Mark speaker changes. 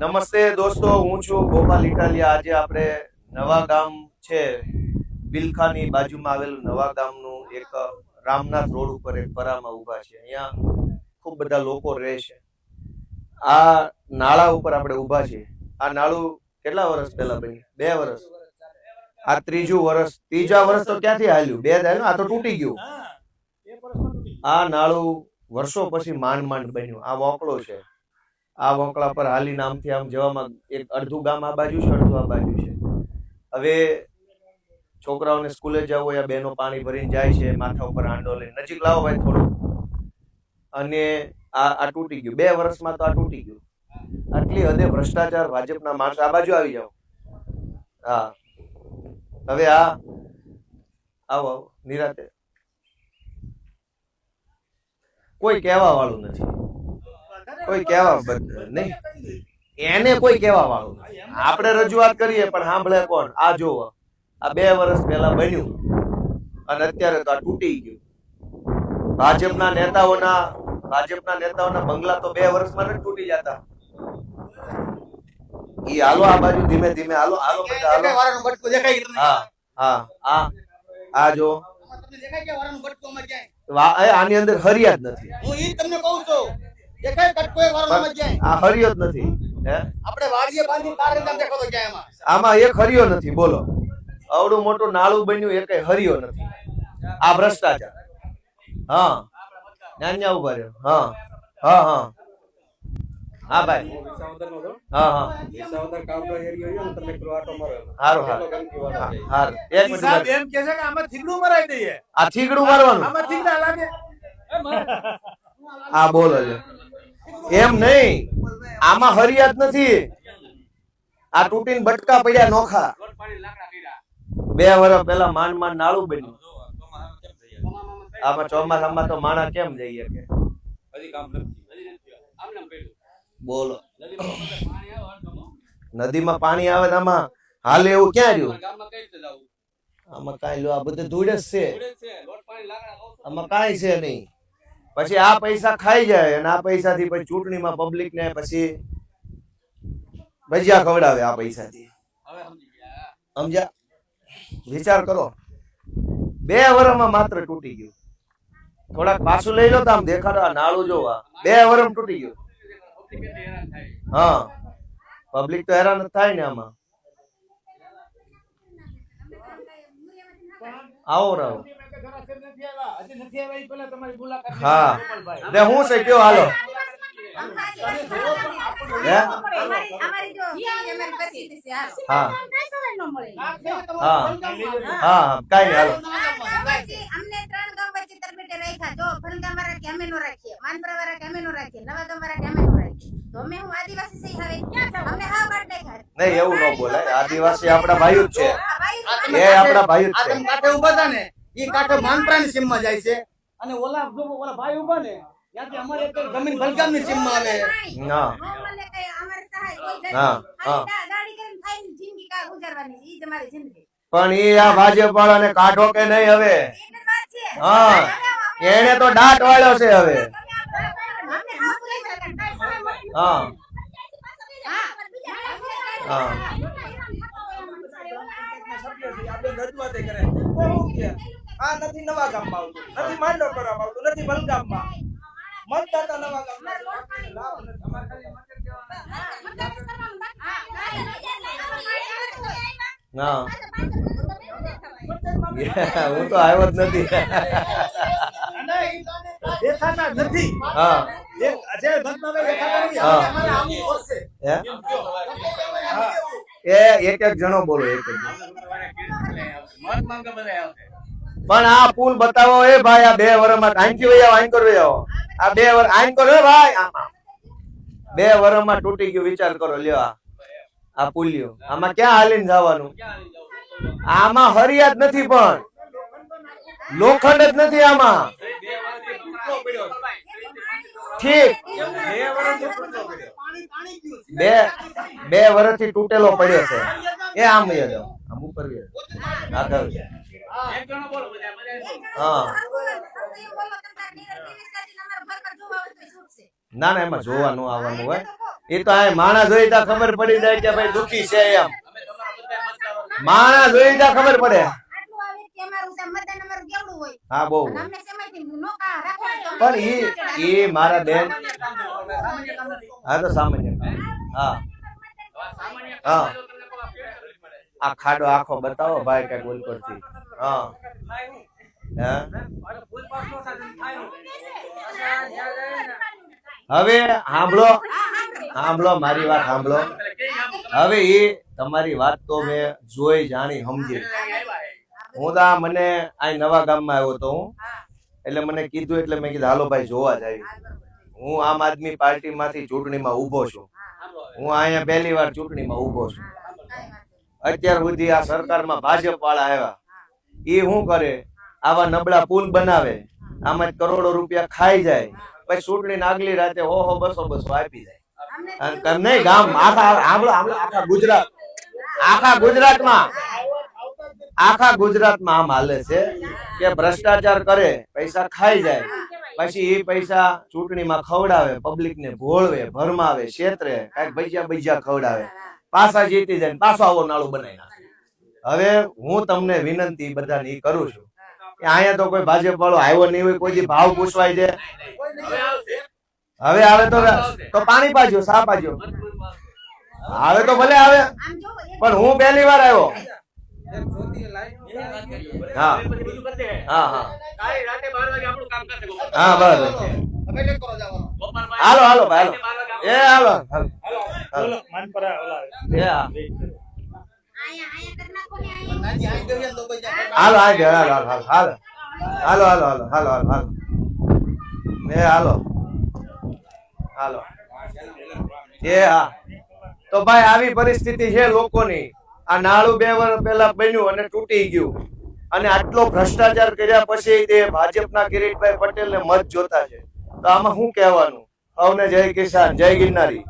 Speaker 1: નમસ્તે દોસ્તો હું છું ગોપાલ ઇટાલિયા. આજે આપણે નવા ગામ છે બિલખાની બાજુમાં આવેલું નવા ગામનું એક રામનાથ રોડ ઉપર એક પરામાં ઊભા છે અહીંયા ખૂબ બધા લોકો રહે છે. આ નાળા ઉપર આપણે ઊભા છે આ નાળું કેટલા વર્ષ પહેલા બન્યું? બે વર્ષ. આ ત્રીજું વર્ષ. ત્રીજા વર્ષ તો ક્યાંથી હાલ્યું? બે હાલ્યું આ તો તૂટી ગયું. આ નાળું વર્ષો પછી માંડ માંડ બન્યું. આ મોકળો છે. આ વોંકળા પર હાલી નામથી આમ જવામાં એક અડધું ગામ આ બાજુ છે, અડધું આ બાજુ છે. હવે છોકરાઓને સ્કૂલે જવું હોય, આ બહેનો પાણી ભરીને જાય છે, માથા ઉપર આંડો લઈને. નજીક લાવો ભાઈ થોડું. અને આ આ તૂટી ગયું. બે વર્ષમાં તો આ તૂટી ગયું. આટલી હદે ભ્રષ્ટાચાર ભાજપના માણસ. આ બાજુ આવી જાઓ. હા. હવે આ, આવો નિરાતે. કોઈ કહેવા વાળું નથી. કોઈ કહેવા નહીં. એને કોઈ કહેવા વાળું આપણે રજૂઆત કરીએ પણ સાંભળે કોણ? આ જો આ બે વર્ષ પહેલા બન્યું. અને અત્યારે તો આ તૂટી ગયું. ભાજપના નેતાઓના ભાજપના નેતાઓના બંગલા તો બે વર્ષમાં નથી તૂટી જતા. ઈ હાલો આ બાજુ ધીમે ધીમે હાલો હાલો બધા હાલો. હા હા આ આ જો
Speaker 2: તમને દેખાય કે વારાનું બટકું આમાં ક્યાંય?
Speaker 1: એ આની અંદર હરિયાદ નથી.
Speaker 2: હું ઈ તમને કહું છું. દેખાય કટકો એ વારાનું આમાં
Speaker 1: આ હરિયો જ નથી હે?
Speaker 2: આપણે વાડીએ બાંધી તાર રીતે આમ દેખાતો ક્યાંય આમાં.
Speaker 1: આમાં એક હરિયો નથી બોલો. આવડું મોટું નાળું બન્યું એ કઈ હરિયો નથી. આ ભ્રષ્ટાચાર. હા. ન્યા ઊભા રહ્યો. હા. હા હા. હા ભાઈ. હા હા. હારું હારું.
Speaker 3: ગંદકી વાળો
Speaker 1: હા,
Speaker 3: છે.
Speaker 1: હારું. એક મિનિટ
Speaker 4: સાહેબ
Speaker 1: ઊભા રહ્યો.
Speaker 4: એમ કે છે કે આમાં થીગડું મરાઈ દઈએ.
Speaker 1: આ થીગડું મારવાનું.
Speaker 4: આમાં થીગડા લાગે.
Speaker 1: આ બોલો લ્યો. એમ નહીં. આમાં હરિયાત નથી. આ તૂટીને બટકા પડ્યા નોખા. બે વર્ષ પેલા માંડ માંડ નાળું બન્યું. આમાં ચોમાસામાં તો માણસ કેમ જઈએ કે બોલો. નદીમાં પાણી આવે આમાં હાલે એવું ક્યાં રહ્યું? આમાં કાંઈ લો આ બધું ધૂળ જ છે. આમાં કાંઈ છે નહીં. પછી આ પૈસા ખાઈ જાય અને આ પૈસાથી પછી ચૂંટણીમાં પબ્લિક ને પછી ભજીયા ખવડાવે આ પૈસાથી. સમજ્યા? વિચાર કરો. બે વર્ષમાં માત્ર તૂટી ગયું. થોડાક પાછું લઈ લો તો આમ દેખાડો આ નાળું જોવા. બે વર્ષમાં તૂટી ગયું. હા. પબ્લિક તો હેરાન થાય ને આમાં. આવો રાવ હા. ને હું છે કયો હાલો? હે? હા. હા હા કાંઈ હાલો.
Speaker 5: ત્રણ ગામ વચ્ચે તરફેટે રાખ્યા જો ફરંગા મારા કેમે નો રાખીએ માનપરા વાળા કેમે નો રાખીએ નવા ગામ વાળા કેમે નો રાખીએ તો અમે હું આદિવાસી સહી હવે હાવ કાઢ નાખ્યા
Speaker 1: નહીં એવું ન બોલાય. આદિવાસી આપણા ભાઈ જ છે.
Speaker 5: ભાઈ
Speaker 1: એ આપણા ભાઈઓ
Speaker 2: આ
Speaker 1: જ
Speaker 2: તમે
Speaker 1: છે.
Speaker 2: કાંઠે હતા ને ઈ કાંઠે માનપરાની સીમમાં જાય છે. અને ઓલા જો ઓલા ભાઈ ઊભા ને ત્યાંથી અમારે એક જમીન ભલગામની સીમમાં આવે.
Speaker 1: ના
Speaker 5: મને કઈ અમારે સહાય કોઈ નથી.
Speaker 1: હા, હા.
Speaker 5: જિંદગી
Speaker 1: પણ એ આ ભાજપ વાળાને કાઢો કે નહીં હવે? હા. એને તો દાટ વાળ્યો છે હવે. હા.
Speaker 5: હા.
Speaker 4: આ નથી નવા ગામમાં આવતું. નથી માંડો કરવામાં આવતું નથી બલગામમાં મતદાતા નવા ગામમાં.
Speaker 1: ના હું તો આવ્યો જ નથી.
Speaker 4: અને દેખાતા નથી.
Speaker 1: હા.
Speaker 4: દેખાતા નથી?
Speaker 1: એ એક એક જણો બોલો એક એક જણો. પણ આ પુલ બતાવો, એ ભાઈ, આ બે વર્ષમાં આંકી વૈયા આઈન કરો આ બે વર આઈન કરો ભાઈ. બે વર્ષમાં તૂટી ગયું, વિચાર કરો, લ્યો આ. પુલિયો આમાં ક્યાં હાલીને જવાનું? આમાં હરિયાત નથી પણ. લોખંડ જ નથી આમાં. ઠીક. બે બે વર્ષથી તૂટેલો પડ્યો છે. એ આમ આમ ઉપર. આગળ. ના ના એમાં જોવાનું આવવાનું હોય. એ તો આ માણા જોઈ ખબર પડી જાય કે ભાઈ દુખી છે એમ. માણા જોઈ ખબર પડે. હા બહુ. પણ
Speaker 5: એ
Speaker 1: એ મારા બેન હા તો હા. હા. આ ખાડો આખો બતાવો ભાઈ કઈ ગોલ પરથી હા? હવે સાંભળો. સાંભળો, મારી વાત સાંભળો. હવે એ તમારી વાત તો મેં જોઈ, જાણી, સમજી. હું તો મને આ નવા ગામમાં આવ્યો તો હું. એટલે મને કીધું, એટલે મેં કીધું, હાલો ભાઈ, જોવા જાય હું આમ આદમી પાર્ટી માંથી ચૂંટણીમાં ઊભો છું. હું અહીંયા પહેલી વાર ચૂંટણીમાં ઊભો છું. અત્યાર સુધી આ સરકારમાં ભાજપ વાળા આવ્યા. એ શું કરે? આવા નબળા પુલ બનાવે. આમાં કરોડો રૂપિયા ખાઈ જાય. પછી ચૂંટણી આગલી રાતે હો હો બસો બસો આપી જાય. નહીં ગામ આખા આખા ગુજરાત આખા ગુજરાતમાં આખા ગુજરાતમાં આમ હાલે છે કે ભ્રષ્ટાચાર કરે પૈસા ખાઈ જાય. પછી એ પૈસા ચૂંટણીમાં ખવડાવે પબ્લિક ને ભોળવે ભરમાવે ક્ષેત્રે કાંઈક ભજીયા ભજીયા ખવડાવે. પાછા જીતી જાય પાછો આવો નાળું બનાવી હવે હું તમને વિનંતી બધાની કરું છું કે અહીંયા તો કોઈ ભાજપ વાળો આવ્યો નહીં હોય કોઈ ભાવ પૂછવાય છે? હવે આવે તો તો પાણી પાજો સા પાજો. આવે તો ભલે આવે પણ હું પહેલી વાર આવ્યો. હા. હા હા. હા
Speaker 2: જવાનો
Speaker 1: હાલો હાલો ભાઈ હાલો. એ હાલો હાલો. હાલો હાલો હાલો હાલો હાલો હાલો. હાલો હાલો હાલો હાલો હાલો એ હાલો. હાલો. એ હા. તો ભાઈ આવી પરિસ્થિતિ છે લોકોની. આ નાળું બે વર્ષ પહેલા બન્યું અને તૂટી ગયું. અને આટલો ભ્રષ્ટાચાર કર્યા પછી તે ભાજપના કિરીટભાઈ પટેલને મત જોતા છે. તો આમાં શું કહેવાનું? અવને જય કિસાન જય ગિરનારી.